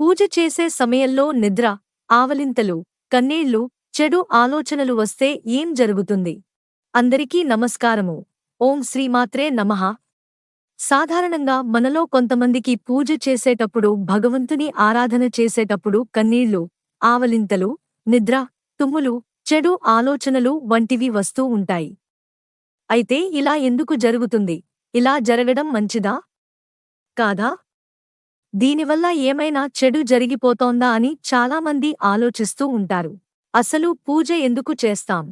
పూజ చేసే సమయంలో నిద్ర ఆవలింతలు కన్నీళ్ళు చెడు ఆలోచనలు వస్తే ఏం జరుగుతుంది? అందరికీ నమస్కారము. ఓం శ్రీమాత్రే నమః. సాధారణంగా మనలో కొంతమందికి పూజ చేసేటప్పుడు భగవంతుని ఆరాధన చేసేటప్పుడు కన్నీళ్ళు ఆవలింతలు నిద్ర తుమ్ములు చెడు ఆలోచనలు వంటివి వస్తూ ఉంటాయి. అయితే ఇలా ఎందుకు జరుగుతుంది? ఇలా జరగడం మంచిదా? కాదా? దీనివల్ల ఏమైనా చెడు జరిగిపోతోందా అని చాలామంది ఆలోచిస్తూ ఉంటారు. అసలు పూజ ఎందుకు చేస్తాం?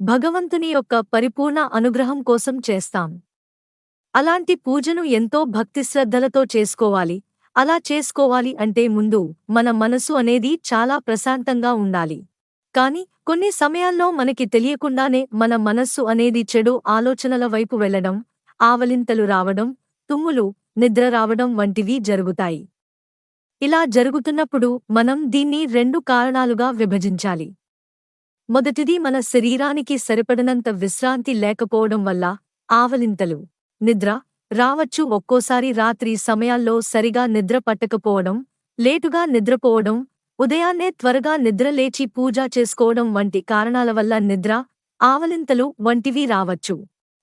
భగవంతుని యొక్క పరిపూర్ణ అనుగ్రహం కోసం చేస్తాం. అలాంటి పూజను ఎంతో భక్తిశ్రద్ధలతో చేసుకోవాలి. అలా చేసుకోవాలి అంటే ముందు మన మనసు అనేది చాలా ప్రశాంతంగా ఉండాలి. కాని కొన్ని సమయాల్లో మనకి తెలియకుండానే మన మనస్సు అనేది చెడు ఆలోచనల వైపు వెళ్ళడం ఆవలింతలు రావడం తుమ్ములు నిద్ర రావడం వంటివి జరుగుతాయి. ఇలా జరుగుతున్నప్పుడు మనం దీన్ని రెండు కారణాలుగా విభజించాలి. మొదటిది మన శరీరానికి సరిపడినంత విశ్రాంతి లేకపోవడం వల్ల ఆవలింతలు నిద్ర రావచ్చు. ఒక్కోసారి రాత్రి సమయాల్లో సరిగా నిద్ర పట్టకపోవడం లేటుగా నిద్రపోవడం ఉదయాన్నే త్వరగా నిద్ర లేచి పూజ చేసుకోవడం వంటి కారణాల వల్ల నిద్ర ఆవలింతలు వంటివి రావచ్చు.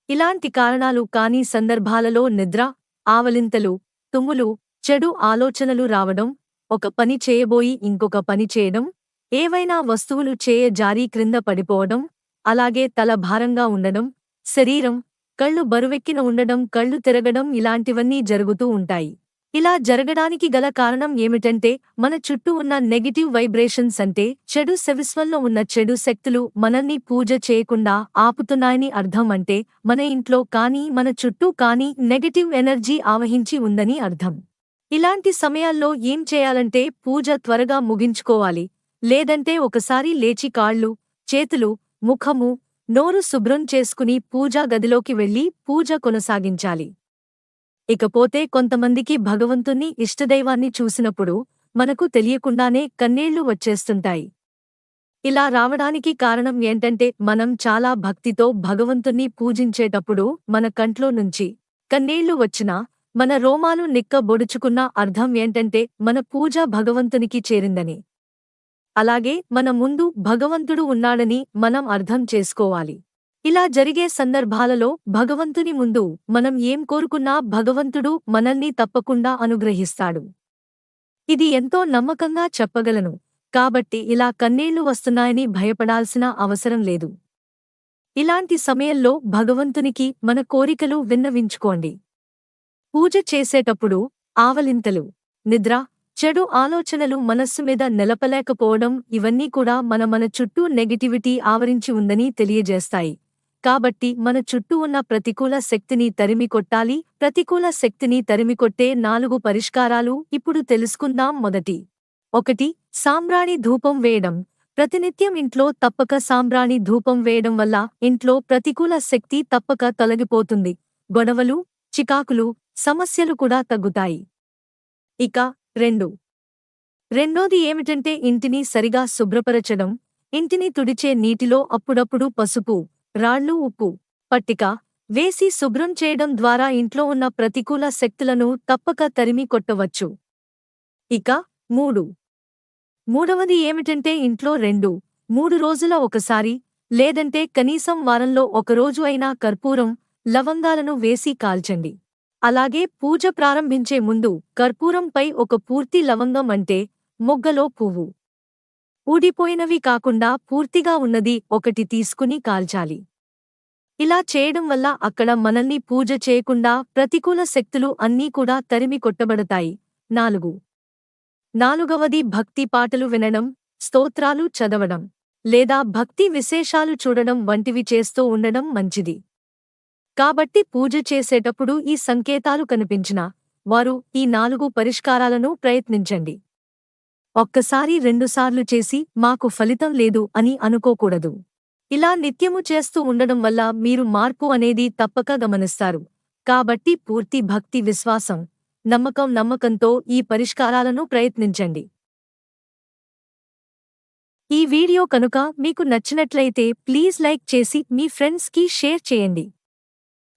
ఇలాంటి కారణాలు కాని సందర్భాలలో నిద్ర ఆవలింతలు తుమ్ములు చెడు ఆలోచనలు రావడం ఒక పని చేయబోయి ఇంకొక పని చేయడం ఏవైనా వస్తువులు చేయ జారీ క్రింద పడిపోవడం అలాగే తల భారంగా ఉండడం శరీరం కళ్ళు బరువెక్కిన ఉండడం కళ్ళు తిరగడం ఇలాంటివన్నీ జరుగుతూ ఉంటాయి. ఇలా జరగడానికి గల కారణం ఏమిటంటే మన చుట్టూ ఉన్న నెగిటివ్ వైబ్రేషన్స్ అంటే చెడు సెవిస్వల్లో ఉన్న చెడు శక్తులు మనల్ని పూజ చేయకుండా ఆపుతున్నాయని అర్థం అంటే మన ఇంట్లో కానీ మన చుట్టూ కానీ నెగిటివ్ ఎనర్జీ ఆవహించి ఉందని అర్థం. ఇలాంటి సమయాల్లో ఏం చేయాలంటే పూజ త్వరగా ముగించుకోవాలి. లేదంటే ఒకసారి లేచి కాళ్ళు చేతులు ముఖము నోరు శుభ్రం చేసుకుని పూజా గదిలోకి వెళ్ళి పూజ కొనసాగించాలి. ఇకపోతే కొంతమందికి భగవంతుని ఇష్టదైవాన్ని చూసినప్పుడు మనకు తెలియకుండానే కన్నీళ్ళు వచ్చేస్తుంటాయి. ఇలా రావడానికి కారణం ఏంటంటే మనం చాలా భక్తితో భగవంతుణ్ణి పూజించేటప్పుడు మన కంట్లో నుంచి కన్నీళ్ళు వచ్చినా మన రోమాలు నిక్క బొడుచుకున్న అర్థం ఏంటంటే మన పూజ భగవంతునికి చేరిందని. అలాగే మన ముందు భగవంతుడు ఉన్నాడని మనం అర్థం చేసుకోవాలి. ఇలా జరిగే సందర్భాలలో భగవంతుని ముందు మనం ఏం కోరుకున్నా భగవంతుడు మనల్ని తప్పకుండా అనుగ్రహిస్తాడు. ఇది ఎంతో నమ్మకంగా చెప్పగలను. కాబట్టి ఇలా కన్నీళ్ళు వస్తున్నాయని భయపడాల్సిన అవసరం లేదు. ఇలాంటి సమయంలో భగవంతునికి మన కోరికలు విన్నవించుకోండి. పూజ చేసేటప్పుడు ఆవలింతలు నిద్ర చెడు ఆలోచనలు మనస్సు మీద నిలపలేకపోవడం ఇవన్నీ కూడా మన మన చుట్టూ నెగటివిటీ ఆవరించి ఉందని తెలియజేస్తాయి. కాబట్టి మన చుట్టూ ఉన్న ప్రతికూల శక్తిని తరిమికొట్టాలి. ప్రతికూల శక్తిని తరిమికొట్టే నాలుగు పరిష్కారాలు ఇప్పుడు తెలుసుకుందాం మొదటి. ఒకటి సాంబ్రాణి ధూపం వేయడం. ప్రతినిత్యం ఇంట్లో తప్పక సాంబ్రాణి ధూపం వేయడం వల్ల ఇంట్లో ప్రతికూల శక్తి తప్పక తొలగిపోతుంది. గొడవలు చికాకులు సమస్యలు కూడా తగ్గుతాయి. ఇక రెండు. రెండోది ఏమిటంటే ఇంటిని సరిగా శుభ్రపరచడం. ఇంటిని తుడిచే నీటిలో అప్పుడప్పుడు పసుపు రాళ్ళు ఉప్పు పట్టిక. వేసి శుభ్రం చేయడం ద్వారా ఇంట్లో ఉన్న ప్రతికూల శక్తులను తప్పక తరిమి కొట్టవచ్చు. ఇక మూడు. మూడవది ఏమిటంటే ఇంట్లో రెండు మూడు రోజుల ఒకసారి లేదంటే కనీసం వారంలో ఒకరోజు అయినా కర్పూరం లవంగాలను వేసి కాల్చండి. అలాగే పూజ ప్రారంభించే ముందు కర్పూరంపై ఒక పూర్తి లవంగం అంటే మొగ్గలో పువ్వు. ఊడిపోయినవి కాకుండా పూర్తిగా ఉన్నది ఒకటి తీసుకుని కాల్చాలి. ఇలా చేయడం వల్ల అక్కడ మనల్ని పూజ చేయకుండా ప్రతికూల శక్తులు అన్నీ కూడా తరిమి కొట్టబడతాయి. నాలుగు. నాలుగవది భక్తి పాటలు వినడం స్తోత్రాలు చదవడం లేదా భక్తి విశేషాలు చూడడం వంటివి చేస్తూ ఉండడం మంచిది. కాబట్టి పూజ చేసేటప్పుడు ఈ సంకేతాలు కనిపించినా వారు ఈ నాలుగు పరిష్కారాలను ప్రయత్నించండి. ఒక్కసారి రెండుసార్లు చేసి మాకు ఫలితం లేదు అని అనుకోకూడదు. ఇలా నిత్యము చేస్తూ ఉండడం వల్ల మీరు మార్పు అనేది తప్పక గమనిస్తారు. కాబట్టి పూర్తి భక్తి విశ్వాసం నమ్మకం నమ్మకంతో ఈ పరిష్కారాలను ప్రయత్నించండి. ఈ వీడియో కనుక మీకు నచ్చినట్లయితే ప్లీజ్ లైక్ చేసి మీ ఫ్రెండ్స్కి షేర్ చేయండి.